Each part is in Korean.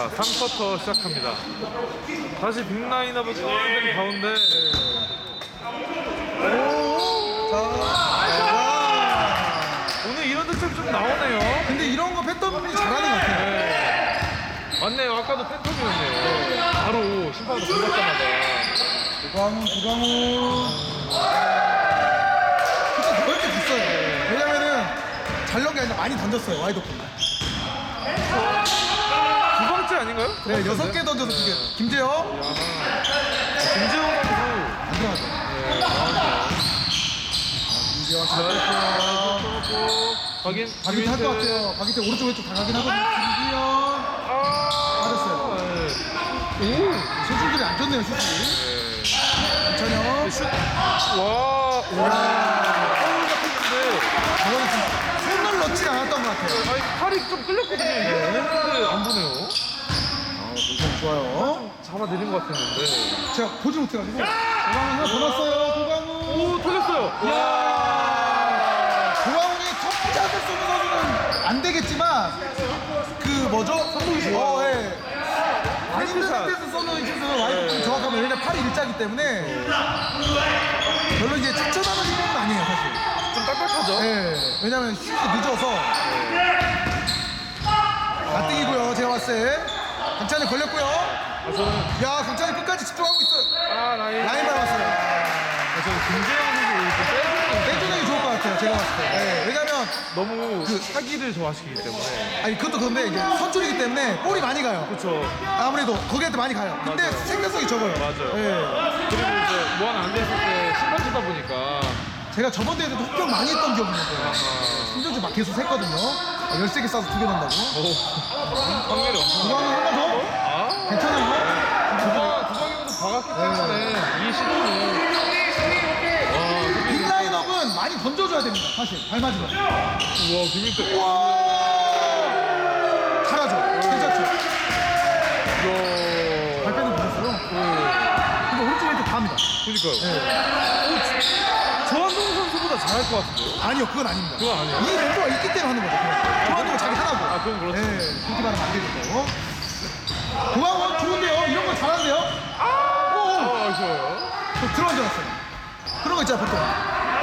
자, 3쿼터 시작합니다. 다시 빅라인업을 끌어내는 가운데 자, 와. 오늘 이런 득점 좀 나오네요. 근데 이런 거 팬덤이 잘하는 것 같아요. 네. 맞네요. 아까도 팬텀이었네요. 바로 심판으로 불렀자마자. 구강훈, 구강훈. 진짜 때 있어요. 왜냐면은 잘 넣은 게 아니라 많이 던졌어요, 와이드 오픈. 두 번째 아닌가요? 두 네? 여섯 개 던져서 두 개. 김재영. 김재호 선수. 안 들어가죠. 네. 김재영 잘했어요. 확인. 박인태 할것 같아요. 박인태 오른쪽 왼쪽 다 가긴 하거든요. 김기현. 아, 잘했어요. 네. 소중들이 안 좋네요, 슛이. 네. 전혀. 슛. 와. 와. 파울 같았는데. 저거는 좀 손을 넣지 않았던 것 같아요. 아니, 팔이 좀 끌렸거든요. 이게. 근데 안 보네요. 아, 모션 좋아요. 잡아내린 것 같았는데. 제가 보지 못해가지고. 고강훈 하나 더 넣었어요, 고강훈. 오, 털렸어요. 고강훈이 첫 샷을 쏘는 선수는 안 되겠지만, 그 뭐죠? 좋아요. 어, 예. 안 힘든 샷. 상태에서 쏘는 슛은 와이프 정확하면 왜냐면 팔이 일자기 때문에 별로 이제 작전하는 힘은 아니에요, 사실. 좀 딱딱하죠? 예. 왜냐면 슛이 늦어서. 가뜩이고요, 제가 봤을 때. 강찬이 걸렸고요. 아, 야, 강찬이 끝까지 집중하고 있어요. 아, 라인. 라인 밟았어요. 아, 저는 김재영 선수 이렇게 빼주는 빼주는 게 좋을 것 같아요, 제가 봤을 때. 예, 왜냐면, 너무 그 사기를 좋아하시기 때문에. 아니, 그것도 그런데 이제 선출이기 때문에 볼이 많이 가요. 그렇죠. 아무래도 거기한테 많이 가요. 근데 맞아요. 생산성이 적어요. 맞아요. 예. 그리고 이제 무한 안 됐을 때 신발 쓰다 보니까. 제가 저번 대회에도 흑병 많이 했던 기억이 있는데, 심지어 막 계속 했거든요. 13개 쏴서 두개 넣는다고. 오. 확률이 엄청. 구강은 한번 더? 아. 괜찮아요? 두방, 두방이라도 박았기 때문에 이 시도는. 와, 빅 라인업은 많이 던져줘야 됩니다, 사실. 발 맞으면. 우와, 김민태. 우와! 잘하죠? 괜찮죠? 이야. 발 빼는 보셨어요? 근데 오른쪽 왼쪽 다 합니다. 그니까요. 조한동 선수보다 잘할 것 같은데요? 아니요, 그건 아닙니다. 그건 아니에요? 이 멤버가 있기 때문에 하는 거죠. 그냥. 거 자기 하나고. 아, 그건 그렇죠. 예, 그렇게 말하면 안 되겠고. 고강원 좋은데요? 이런 거 잘하는데요? 오! 아, 좋아요. 저 들어간 줄 알았어요. 그런 거 있잖아, 보통.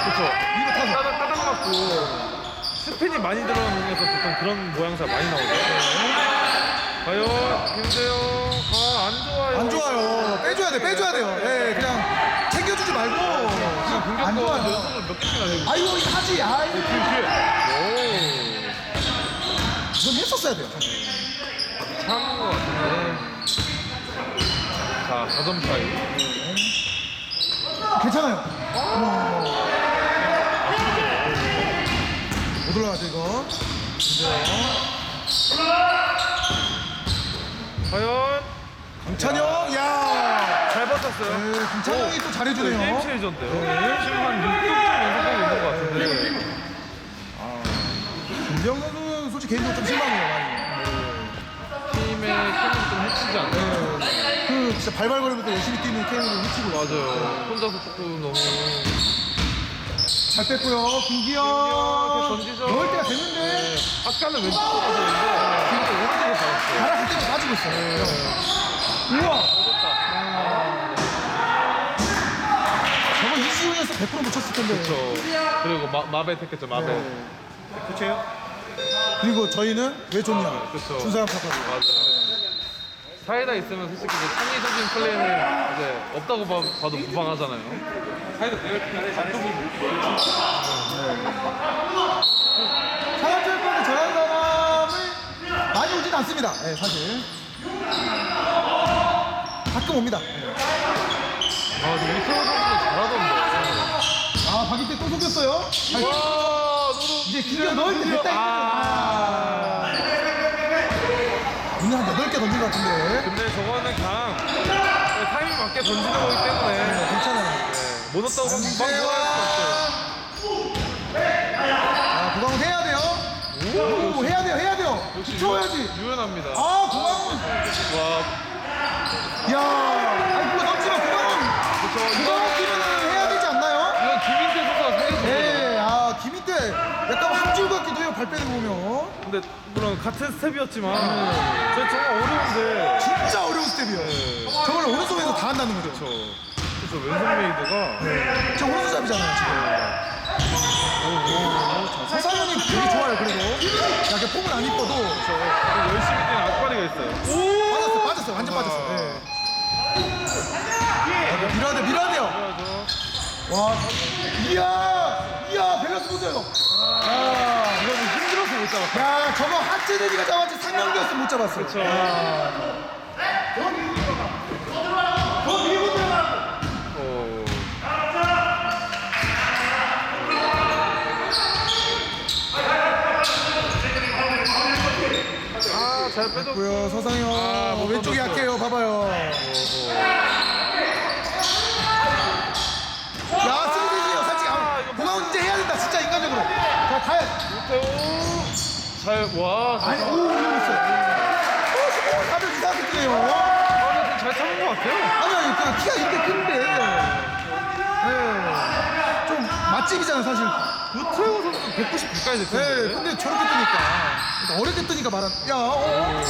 그쵸. 이거 타서. 따닥, 따닥 맞고. 스핀이 많이 들어가는 공에서 보통 그런 모양새 많이 나오죠. 과연, 김재영. 아, 안 좋아요. 안 좋아요. 빼줘야 돼, 빼줘야 돼요. 예, 그냥 챙겨주지 말고. 지금 안 공격권 좋아요. 연속으로 몇 개씩이나 되고. 아이고, 하지. 아이고. 뒤에, 뒤에. 이건 했었어야 돼요. 오, 참은 것 같은데. 자, 4점 차이. 괜찮아요. 어. 못 올라가죠, 이거. 과연, 강찬영, 야. 잘 버텼어요. 네, 강찬영이 또 잘해주네요. 게임 체인저인데요. 지금 한 6점 연속하고 있는 것 같은데. 김재영 선수는 솔직히 개인적으로 좀 실망해요, 많이. 팀의 케미를 좀 해치지 않나요? 그 진짜 발발거리면서 열심히 뛰는 케이를 미치고 맞아요. 혼자서 조금 너무 잘 뺐고요. 김기현. 던지죠. 넣을 때가 됐는데. 네. 아까는 왼쪽으로 가서는데 지금 또 오른쪽으로 가봤어요. 바람 때문에 빠지고 있어요. 우와. 저거 이시훈이었어 100%못 쳤을 텐데. 그렇죠. 그리고 마, 마베 택했죠. 마베. 네. 그쵸? 그리고 저희는 왜 좋냐? 그쵸. 준사람 탓하고. 맞아요. 사이다 있으면 솔직히 이제 창의적인 플레이는 이제 없다고 봐, 봐도 무방하잖아요. 사이다 사람들과는 저런 사람을 많이 오진 않습니다. 네, 사실. 가끔 옵니다. 아, 근데 이태호 선수도 잘하던데. 아, 박인태 또 속였어요? 너도 이제 김기현 넣을 때 됐다. 아. 오늘 한 8개 던진 것 같은데. 근데 저거는 그냥 타이밍 맞게 던지는 거기 때문에 네, 괜찮아요. 네, 못 넣었다고 수 아, 고강훈 해야 돼요. 없어요. 오, 해야 돼요, 해야 돼요. 유- 유연합니다. 아. 와, 야, 아니 발대를 보면. 근데 물론 같은 스텝이었지만 저 정말 어려운데. 진짜 어려운 스텝이에요. 네. 저걸 오른손에서 다 한다는 거죠. 네. 저, 저 왼손 메이드가. 저 오른손잡이잖아요 지금. 서상현이 되게 좋아요 그래도. 야, 그 폼은 안 이뻐도. 열심히 뛰는 악바리가 있어요. 빠졌어, 빠졌어, 완전 빠졌어. 예. 네. 아, 밀어야 돼, 밀어야 돼요. 그래서 와 이야 이야 밸런스 보세요. 아, 이거는 힘들어서 못 잡았다. 야 저거 하체 대리가 잡았지 상명기였으면 못 잡았어. 그렇죠. 어. 아, 잘 빼줬고. 고요 서상현 아, 못 왼쪽이. 약해요 봐봐요. 야 스리디지요 솔직히 아, 그거 이제 해야 된다 진짜 인간적으로. 자 가야. 태우. 잘, 와. 아니 잘, 오 올려줬어요. 어 스포 가면 이상하게 뛰네요. 아, 잘 참은 것 같아요. 아니 아니 그 키가 이렇게 큰데. 네. 좀 맛집이잖아 사실. 우태우 선수 190 가까이 됐 네, 텐데. 근데 저렇게 뜨니까 그러니까 어렵게 뜨니까 말한. 야, 어, 어.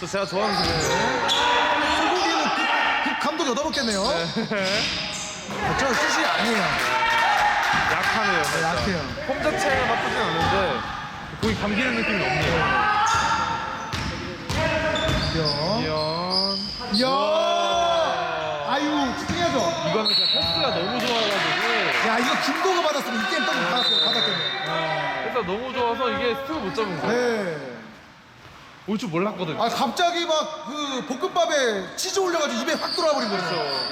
저 제가 좋아하는 선수인데. 소고기는 그, 그 감독이 얻어먹겠네요. 아, 저 슛이 아니에요. 약하네요. 진짜. 약해요. 폼 자체가 나쁘진 않은데 거기 감기는 느낌이 없네요. 이야. 아유, 집중해야죠. 이거는 그냥 패스가 너무 좋아가지고 야, 이거 김도가 받았으면 이 게임 떡 받았어요. 받았겠네. 패스가 너무 좋아서 이게 스텝을 못 잡은 거예요. 네. 올 줄 몰랐거든요. 아, 갑자기 막 그 볶음밥에 치즈 올려가지고 입에 확 들어와 버린 거죠.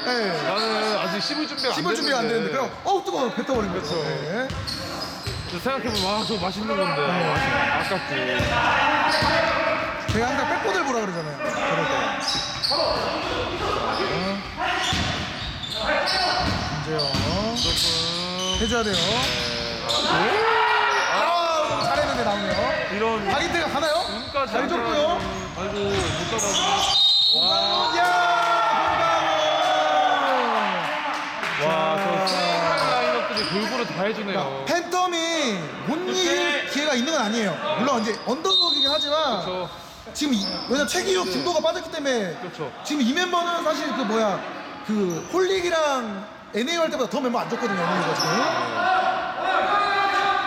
네. 나는 아직 씹을 준비가 안 씹을 준비가 안 되는데, 그럼, 어우, 뜨거워. 뱉어버린 거죠. 그렇죠. 네. 근데 생각해보면 와 저거 맛있는 건데 아, 아깝고 제가 항상 백보들 보라 그러잖아요. 저럴 때. 이제요. 조금 해줘야 돼요. 아, 잘했는데 나오네요. 이런 박인태가 가나요? 운까지 잘 안 줬고요. 아이고 못 잡아서 야, 골고루 다 해주네요 팬텀이 못 이길 기회가 있는 건 아니에요. 물론 이제 언더독이긴 하지만 그렇죠 지금 이, 왜냐 최기욱 김도가 빠졌기 때문에 그렇죠 지금 이 멤버는 사실 그 뭐야 그 홀릭이랑 NA 할 때보다 더 멤버 안 좋거든요. NA가 지금.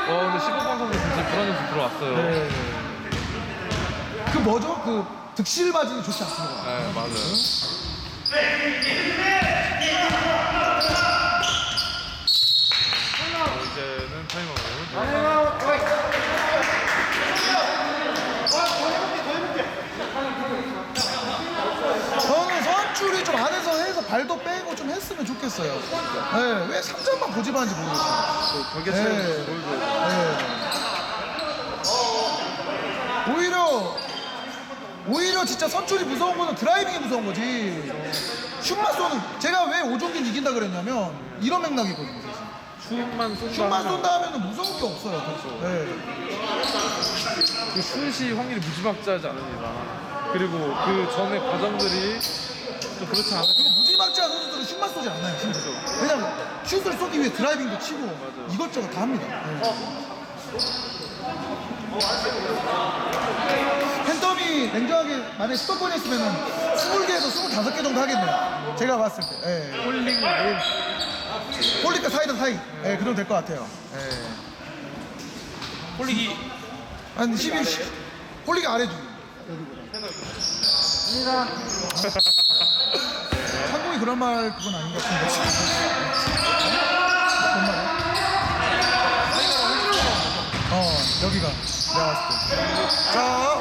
와 근데 15번 선수 진짜 불안해서 들어왔어요 네, 네. 그 뭐죠? 그 득실 바지는 좋지 않습니다. 맞아요 어, 이제는 타이머를 저는 선출이 좀 안에서 해서 발도 빼고 좀 했으면 좋겠어요. 네, 왜 3점만 고집하는지 모르겠어요. 벽에 네. 채우고 보여줘야 네. 오히려 오히려 진짜 선출이 무서운 거는 드라이빙이 무서운 거지. 슛만 쏘는 제가 왜 오종긴 이긴다 그랬냐면 이런 맥락이거든요. 슛만 쏜다 슛만 쏜다 하면 무서운 게 없어요. 그렇죠. 네. 그 슛이 확률이 무지막지하지 않으니까 그리고 그 전에 과정들이 좀 그렇지 않아요 그리고 무지막지한 선수들은 슛만 쏘지 않아요. 심지어. 왜냐면 슛을 쏘기 위해 드라이빙도 치고 이것저것 다 합니다. 네. 팬텀이 냉정하게 만약에 수도권이 했으면 20개에서 25개 정도 하겠네요. 제가 봤을 때. 예. 홀링 홀리카 사이다 사이. 예, 그 정도 될 것 같아요. 예. 홀릭이 한 12, 10. 홀리가 아래 주. 한국이 그런 말 그건 아닌 것 같은데. 말이야? 어, 여기가. 내가 봤을 때. 자, 어.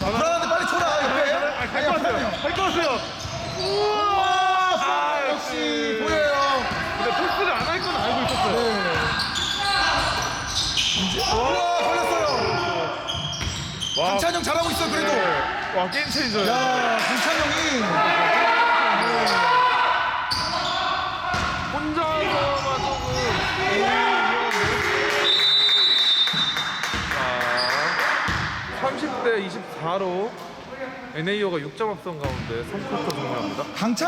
자, 불안한데 빨리 쳐라, 옆에. 갈것 같아요 갈것 같아요 우와 아 역시 보여요. 근데 패스를 안할 있었어요 네. 이제, 우와, 걸렸어요. 와, 강찬영 잘하고 있어, 그래도. 와 게임 체인저예요 야, 강찬영이. 혼자서만 조금 오, 위험한데? 자 30대 24로 NAO가 6점 앞선 가운데 3쿼터 종료합니다 강찬